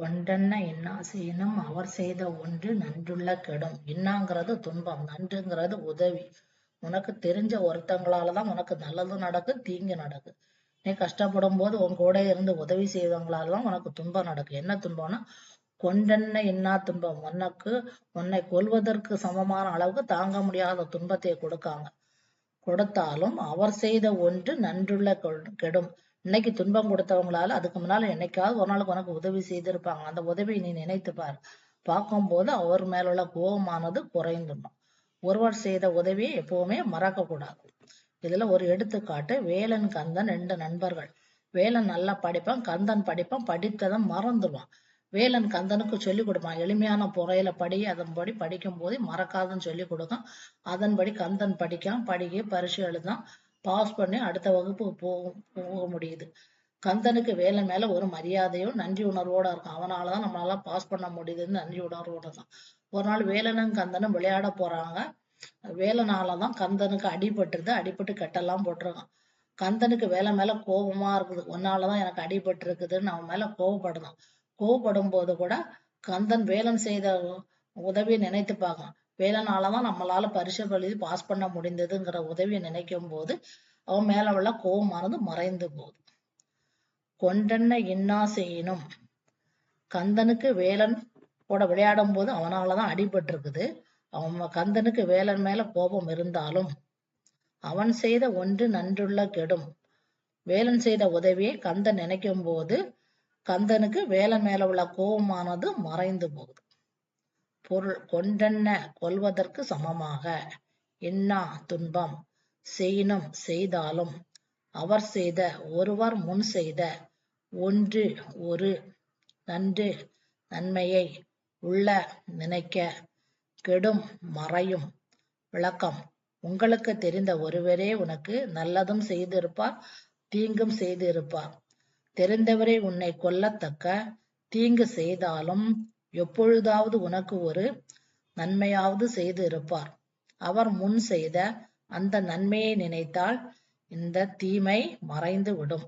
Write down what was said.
ஒன்றென்ன என்ன செய்யணும் அவர் செய்த ஒன்று நன்றுள்ள கெடும். இன்னாங்கிறது துன்பம் நன்றுங்கிறது உதவி. உனக்கு தெரிஞ்ச ஒருத்தங்களாலதான் உனக்கு நல்லது நடக்கும் தீங்கு நடக்கும் நீ கஷ்டப்படும் போது உன் கூட இருந்து உதவி செய்வங்களாலதான் உனக்கு துன்பம் நடக்கும் என்ன துன்பம்னா கொண்டென்ன இன்னா துன்பம்? உனக்கு உன்னை கொல்வதற்கு சமமான அளவுக்கு தாங்க முடியாத துன்பத்தை கொடுக்காங்க. கொடுத்தாலும் அவர் செய்த ஒன்று நன்றுள்ள கொ- கெடும். இன்னைக்கு துன்பம் கொடுத்தவங்களால அதுக்கு முன்னால என்னைக்காவது ஒரு நாளுக்கு உனக்கு உதவி செய்திருப்பாங்க. அந்த உதவியை நீ நினைத்து பார். பார்க்கும்போது அவர் மேலுள்ள கோபமானது குறைந்துடும். ஒருவர் செய்த உதவியை எப்பவுமே மறக்க கூடாது இதுல ஒரு எடுத்துக்காட்டு வேலன் கந்தன் ரெண்டு நண்பர்கள். வேலன் நல்லா படிப்பான் கந்தன் படிப்பான் படித்ததை மறந்துடுவான். வேலன் கந்தனுக்கு சொல்லி கொடுப்பான் எளிமையான புறையில படி அதன்படி படிக்கும் போது மறக்காதுன்னு சொல்லி கொடுக்கும் அதன்படி கந்தன் படிக்கான் படிக்க பரிசு எழுதான் பாஸ் பண்ணி அடுத்த வகுப்புக்கு போக போக முடியுது. கந்தனுக்கு வேலை மேல ஒரு மரியாதையும் நன்றி உணர்வோட இருக்கும். அவனாலதான் நம்மளால பாஸ் பண்ண முடியுதுன்னு நன்றி உணர்வோட தான். ஒரு நாள் வேலனும் கந்தனும் விளையாட போறாங்க. வேலனாலதான் கந்தனுக்கு அடிபட்டுருது. அடிபட்டு கட்டெல்லாம் போட்டிருக்கான். கந்தனுக்கு வேலை மேல கோபமா இருக்குது. உன்னாலதான் எனக்கு அடிபட்டு இருக்குதுன்னு அவன் மேல கோவப்படுதான். கோவப்படும் போது கூட கந்தன் வேலன் செய்த உதவியை நினைத்து வேலைனால தான் நம்மளால பரிசு எழுதி பாஸ் பண்ண முடிந்ததுங்கிற உதவியை நினைக்கும் போது அவன் மேல உள்ள கோபமானது மறைந்து போகுது. கொண்டென்ன இன்னா செய்யணும் கந்தனுக்கு வேலன் கூட விளையாடும் போது அவனாலதான் அடிபட்டு இருக்குது அவன் கந்தனுக்கு வேலன் மேல கோபம் இருந்தாலும் அவன் செய்த ஒன்று நன்றுள்ள கெடும். வேலன் செய்த உதவியை கந்தன் நினைக்கும் போது கந்தனுக்கு வேலன் மேல உள்ள கோபமானது மறைந்து போகுது. பொருள் கொண்டென்ன கொல்வதற்கு சமமாக? இன்னா துன்பம்? செய்யினும் செய்தாலும் அவர் செய்த ஒருவர் முன் செய்த ஒன்று ஒரு நன்று நன்மையை உள்ள நினைக்க கெடும் மறையும் விளக்கம். உங்களுக்கு தெரிந்த ஒருவரே உனக்கு நல்லதும் செய்திருப்பார் தீங்கும் செய்திருப்பார். தெரிந்தவரே உன்னை கொல்லத்தக்க தீங்கு செய்தாலும் எப்பொழுதாவது உனக்கு ஒரு நன்மையாவது செய்து இருப்பார். அவர் முன் செய்த அந்த நன்மையை நினைத்தால் இந்த தீமை மறைந்து விடும்